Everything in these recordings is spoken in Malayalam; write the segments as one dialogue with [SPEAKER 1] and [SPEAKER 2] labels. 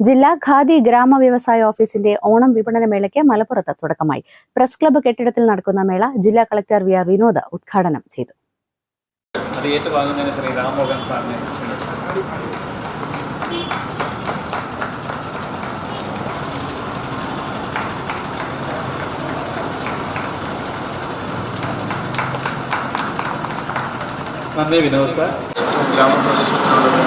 [SPEAKER 1] ജില്ലാ ഖാദി ഗ്രാമ വ്യവസായ ഓഫീസിന്റെ ഓണം വിപണന മേളയ്ക്ക് മലപ്പുറത്ത് തുടക്കമായി പ്രസ് ക്ലബ്ബ് കെട്ടിടത്തിൽ നടക്കുന്ന മേള ജില്ലാ കളക്ടർ വി ആർ വിനോദ് ഉദ്ഘാടനം ചെയ്തു.
[SPEAKER 2] നന്ദി വിനോദ് സാർ
[SPEAKER 3] ഗ്രാമപ്രദേശത്തിനുള്ളത്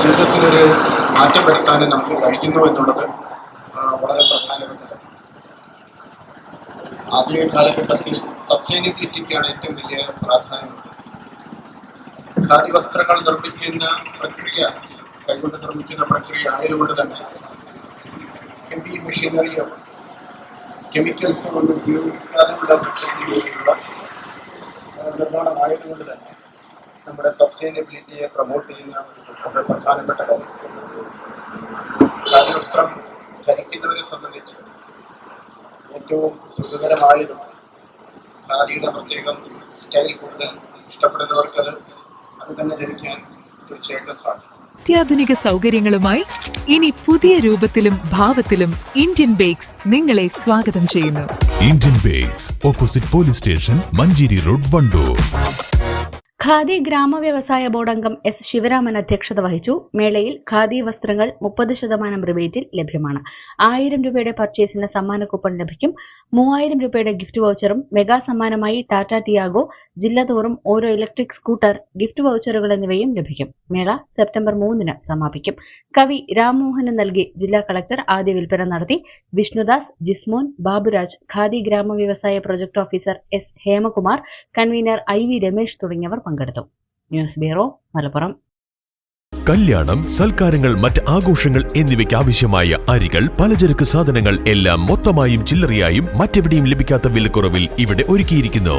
[SPEAKER 3] ജീവിതത്തിലൊരു മാറ്റം വരുത്താനും നമുക്ക് കഴിക്കുന്നു എന്നുള്ളത് വളരെ പ്രധാനപ്പെട്ടത്. ആധുനിക കാലഘട്ടത്തിൽ സസ്റ്റൈനബിലിറ്റിക്കാണ് ഏറ്റവും വലിയ പ്രാധാന്യമുള്ളത് ഖാദി വസ്ത്രങ്ങൾ നിർമ്മിക്കുന്ന പ്രക്രിയ കൈകൊണ്ട് നിർമ്മിക്കുന്ന പ്രക്രിയ ആയതുകൊണ്ട് തന്നെ ഹെവി മെഷീനറിയോ കെമിക്കൽസോ ഒന്നും ഉപയോഗിക്കാതെയുള്ള നിർമ്മാണമായതുകൊണ്ട് തന്നെ നമ്മുടെ സസ്റ്റൈനബിലിറ്റിയെ പ്രൊമോട്ട് ചെയ്യുന്ന വളരെ പ്രധാനപ്പെട്ട കാര്യം. കാർവസ്ത്രം ധരിക്കുന്നവരെ സംബന്ധിച്ച് ഏറ്റവും സുഖകരമായതും ഖാദിയുടെ പ്രത്യേകം സ്റ്റൈൽ കൂടുതൽ ഇഷ്ടപ്പെടുന്നവർക്ക് അത് അത് തന്നെ ധരിക്കാൻ തീർച്ചയായിട്ടും സാധിക്കും.
[SPEAKER 4] അത്യാധുനിക സൗകര്യങ്ങളുമായി ഇനി പുതിയ രൂപത്തിലും ഭാവത്തിലും ഇന്ത്യൻ ബേക്സ് നിങ്ങളെ സ്വാഗതം ചെയ്യുന്നു.
[SPEAKER 5] Indian Bakes opposite police station Manjeri road Vandoor.
[SPEAKER 1] Khadi ഗ്രാമ വ്യവസായ ബോർഡ് അംഗം എസ് ശിവരാമൻ അധ്യക്ഷത വഹിച്ചു. മേളയിൽ ഖാദി വസ്ത്രങ്ങൾ മുപ്പത് ശതമാനം റിബേറ്റിൽ ലഭ്യമാണ്. ആയിരം രൂപയുടെ പർച്ചേസിന് സമ്മാന കൂപ്പൺ ലഭിക്കും. മൂവായിരം രൂപയുടെ ഗിഫ്റ്റ് വൗച്ചറും മെഗാ സമ്മാനമായി ടാറ്റ ടിയാഗോ ജില്ല തോറും ഓരോ ഇലക്ട്രിക് സ്കൂട്ടർ ഗിഫ്റ്റ് വൗച്ചറുകൾ എന്നിവയും ലഭിക്കും. മേള സെപ്റ്റംബർ മൂന്നിന് സമാപിക്കും. കവി രാംമോഹന് നൽകി ജില്ലാ കളക്ടർ ആദ്യ വിൽപ്പന നടത്തി. വിഷ്ണുദാസ് ജിസ്മോൻ ബാബുരാജ് ഖാദി ഗ്രാമ വ്യവസായ project officer S Hemakumar convener I V Ramesh തുടങ്ങിയവർ പങ്കെടുത്തു. News bureau Malappuram.
[SPEAKER 5] കല്യാണം സൽക്കാരങ്ങൾ മറ്റ് ആഘോഷങ്ങൾ എന്നിവയ്ക്ക് ആവശ്യമായ അരികൾ പലചരക്ക് സാധനങ്ങൾ എല്ലാം മൊത്തമായും ചില്ലറയായും മറ്റെവിടെയും ലഭിക്കാത്ത വിലക്കുറവിൽ ഇവിടെ ഒരുക്കിയിരിക്കുന്നു.